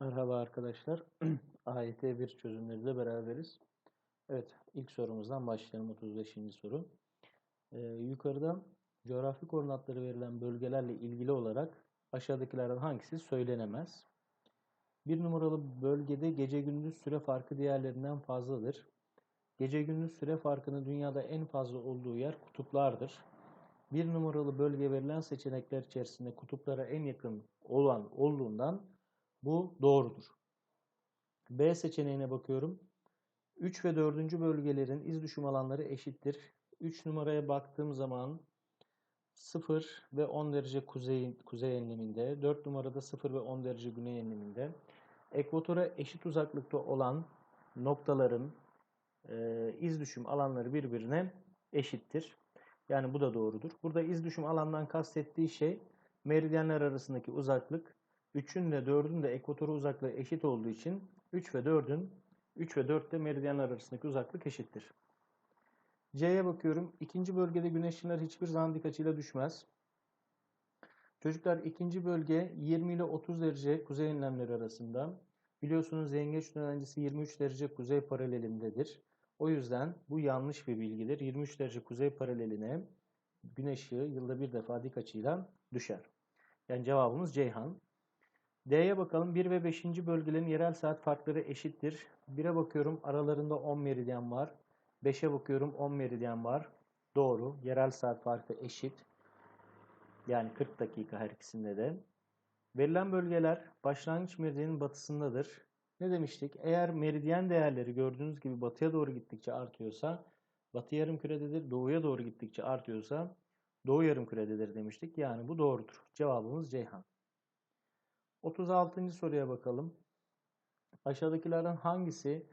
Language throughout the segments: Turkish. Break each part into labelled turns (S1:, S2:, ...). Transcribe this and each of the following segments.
S1: Merhaba arkadaşlar. AYT 1 çözümleriyle beraberiz. Evet, ilk sorumuzdan başlayalım. 35. soru. Ee, yukarıda coğrafi koordinatları verilen bölgelerle ilgili olarak aşağıdakilerden hangisi söylenemez? Bir numaralı bölgede gece gündüz süre farkı diğerlerinden fazladır. Gece gündüz süre farkının dünyada en fazla olduğu yer kutuplardır. Bir numaralı bölge verilen seçenekler içerisinde kutuplara en yakın olan olduğundan bu doğrudur. B seçeneğine bakıyorum. 3 ve 4. bölgelerin iz düşüm alanları eşittir. 3 numaraya baktığım zaman 0 ve 10 derece kuzey, kuzey enleminde, 4 numarada 0 ve 10 derece güney enleminde. Ekvatora eşit uzaklıkta olan noktaların e, iz düşüm alanları birbirine eşittir. Yani bu da doğrudur. Burada iz düşüm alandan kastettiği şey meridyenler arasındaki uzaklık 3'ün de 4'ün de ekvatora uzaklığı eşit olduğu için 3 ve 4'ün 3 ve 4'te meridyenler arasındaki uzaklık eşittir. C'ye bakıyorum. İkinci bölgede güneş ışınları hiçbir zaman dik açıyla düşmez. Çocuklar ikinci bölge 20 ile 30 derece kuzey enlemleri arasında. Biliyorsunuz yengeç dönencesi 23 derece kuzey paralelindedir. O yüzden bu yanlış bir bilgidir. 23 derece kuzey paraleline güneş ışığı yılda bir defa dik açıyla düşer. Yani cevabımız Ceyhan. D'ye bakalım. 1 ve 5. bölgelerin yerel saat farkları eşittir. 1'e bakıyorum aralarında 10 meridyen var. 5'e bakıyorum 10 meridyen var. Doğru. Yerel saat farkı eşit. Yani 40 dakika her ikisinde de. Verilen bölgeler başlangıç meridyenin batısındadır. Ne demiştik? Eğer meridyen değerleri gördüğünüz gibi batıya doğru gittikçe artıyorsa batı yarım kürededir. Doğuya doğru gittikçe artıyorsa doğu yarım kürededir demiştik. Yani bu doğrudur. Cevabımız Ceyhan. 36. soruya bakalım. Aşağıdakilerden hangisi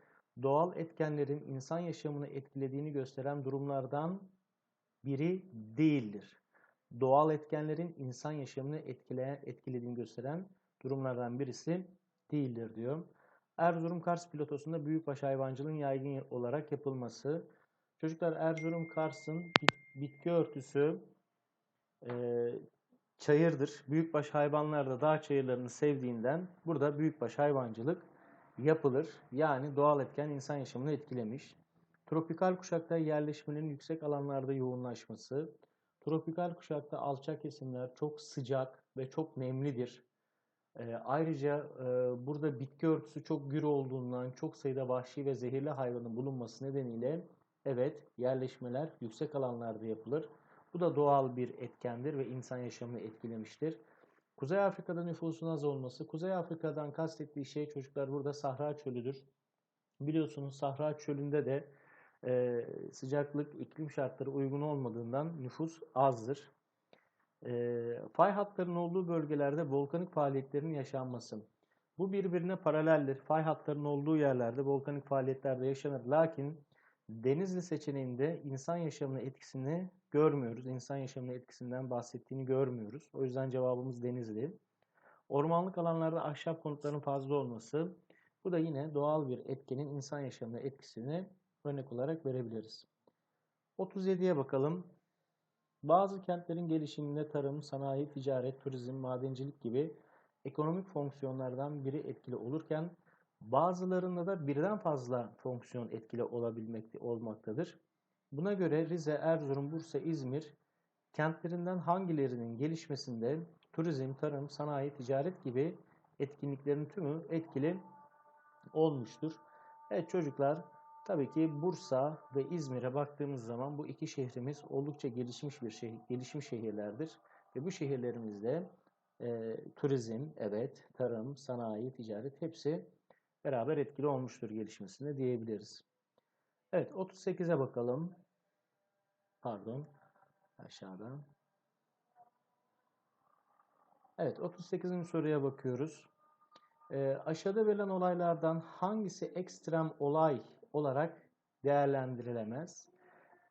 S1: doğal etkenlerin insan yaşamını etkilediğini gösteren durumlardan biri değildir? Doğal etkenlerin insan yaşamını etkileyen, etkilediğini gösteren durumlardan birisi değildir diyor. Erzurum Kars pilotosunda büyükbaş hayvancılığın yaygın olarak yapılması. Çocuklar Erzurum Kars'ın bitki örtüsü çayırdır. Büyükbaş hayvanlar da dağ çayırlarını sevdiğinden burada büyükbaş hayvancılık yapılır. Yani doğal etken insan yaşamını etkilemiş. Tropikal kuşakta yerleşmenin yüksek alanlarda yoğunlaşması. Tropikal kuşakta alçak kesimler çok sıcak ve çok nemlidir. E, ayrıca e, burada bitki örtüsü çok gür olduğundan çok sayıda vahşi ve zehirli hayvanın bulunması nedeniyle evet yerleşmeler yüksek alanlarda yapılır. Bu da doğal bir etkendir ve insan yaşamını etkilemiştir. Kuzey Afrika'da nüfusun az olması. Kuzey Afrika'dan kastettiği şey çocuklar burada Sahra Çölü'dür. Biliyorsunuz Sahra Çölü'nde de e, sıcaklık, iklim şartları uygun olmadığından nüfus azdır. E, fay hatlarının olduğu bölgelerde volkanik faaliyetlerin yaşanması. Bu birbirine paraleldir. Fay hatlarının olduğu yerlerde volkanik faaliyetler de yaşanır. Lakin Denizli seçeneğinde insan yaşamına etkisini görmüyoruz. İnsan yaşamına etkisinden bahsettiğini görmüyoruz. O yüzden cevabımız Denizli. Ormanlık alanlarda ahşap konutların fazla olması. Bu da yine doğal bir etkenin insan yaşamına etkisini örnek olarak verebiliriz. 37'ye bakalım. Bazı kentlerin gelişiminde tarım, sanayi, ticaret, turizm, madencilik gibi ekonomik fonksiyonlardan biri etkili olurken bazılarında da birden fazla fonksiyon etkili olabilmekte olmaktadır. Buna göre Rize, Erzurum, Bursa, İzmir kentlerinden hangilerinin gelişmesinde turizm, tarım, sanayi, ticaret gibi etkinliklerin tümü etkili olmuştur. Evet çocuklar tabii ki Bursa ve İzmir'e baktığımız zaman bu iki şehrimiz oldukça gelişmiş bir şehir, gelişmiş şehirlerdir. Ve bu şehirlerimizde e, turizm, evet, tarım, sanayi, ticaret hepsi beraber etkili olmuştur gelişmesinde diyebiliriz. Evet 38'e bakalım. Pardon. Aşağıda. Evet 38. soruya bakıyoruz. E, aşağıda verilen olaylardan hangisi ekstrem olay olarak değerlendirilemez?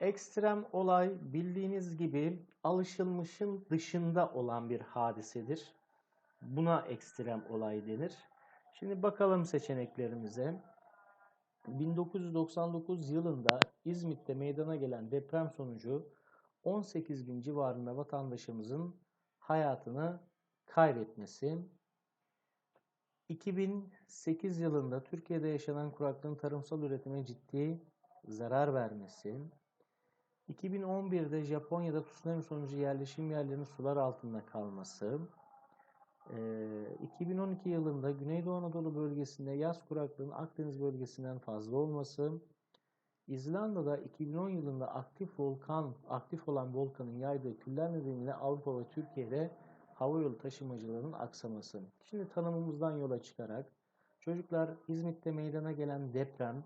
S1: Ekstrem olay bildiğiniz gibi alışılmışın dışında olan bir hadisedir. Buna ekstrem olay denir. Şimdi bakalım seçeneklerimize. 1999 yılında İzmit'te meydana gelen deprem sonucu 18 bin civarında vatandaşımızın hayatını kaybetmesi. 2008 yılında Türkiye'de yaşanan kuraklığın tarımsal üretime ciddi zarar vermesi, 2011'de Japonya'da tsunami sonucu yerleşim yerlerinin sular altında kalması, 2012 yılında Güneydoğu Anadolu bölgesinde yaz kuraklığının Akdeniz bölgesinden fazla olması, İzlanda'da 2010 yılında aktif volkan, aktif olan volkanın yaydığı küller nedeniyle Avrupa ve Türkiye'de havayolu taşımacılığının aksaması. Şimdi tanımımızdan yola çıkarak çocuklar İzmit'te meydana gelen deprem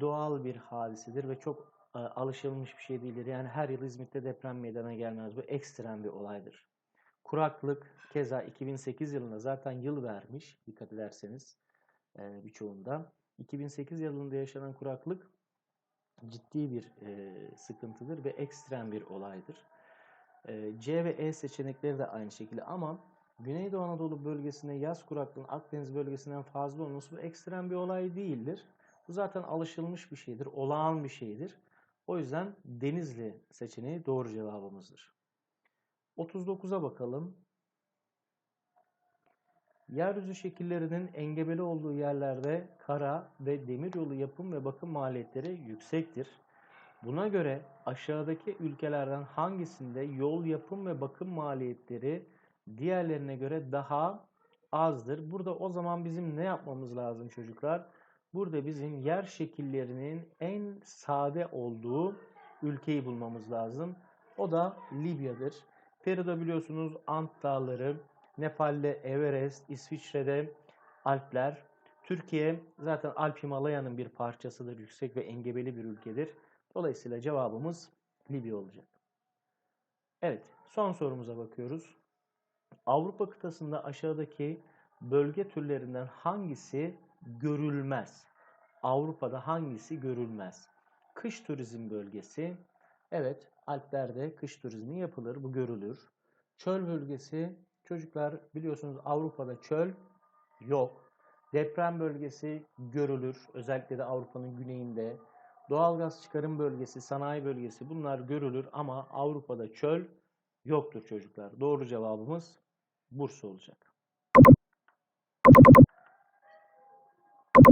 S1: doğal bir hadisedir ve çok e, alışılmış bir şey değildir. Yani her yıl İzmit'te deprem meydana gelmez. Bu ekstrem bir olaydır. Kuraklık keza 2008 yılında zaten yıl vermiş dikkat ederseniz e, birçoğunda. 2008 yılında yaşanan kuraklık ciddi bir e, sıkıntıdır ve ekstrem bir olaydır. E, C ve E seçenekleri de aynı şekilde ama Güneydoğu Anadolu bölgesinde yaz kuraklığının Akdeniz bölgesinden fazla olması bu ekstrem bir olay değildir. Bu zaten alışılmış bir şeydir, olağan bir şeydir. O yüzden Denizli seçeneği doğru cevabımızdır. 39'a bakalım. Yeryüzü şekillerinin engebeli olduğu yerlerde kara ve demiryolu yapım ve bakım maliyetleri yüksektir. Buna göre aşağıdaki ülkelerden hangisinde yol yapım ve bakım maliyetleri diğerlerine göre daha azdır? Burada o zaman bizim ne yapmamız lazım çocuklar? Burada bizim yer şekillerinin en sade olduğu ülkeyi bulmamız lazım. O da Libya'dır. Peru'da biliyorsunuz Ant Dağları, Nepal'de Everest, İsviçre'de Alpler. Türkiye zaten Alp Himalaya'nın bir parçasıdır. Yüksek ve engebeli bir ülkedir. Dolayısıyla cevabımız Libya olacak. Evet, son sorumuza bakıyoruz. Avrupa kıtasında aşağıdaki bölge türlerinden hangisi görülmez? Avrupa'da hangisi görülmez? Kış turizm bölgesi. Evet, Alplerde kış turizmi yapılır, bu görülür. Çöl bölgesi, çocuklar biliyorsunuz Avrupa'da çöl yok. Deprem bölgesi görülür, özellikle de Avrupa'nın güneyinde. Doğalgaz çıkarım bölgesi, sanayi bölgesi bunlar görülür ama Avrupa'da çöl yoktur çocuklar. Doğru cevabımız Bursa olacak.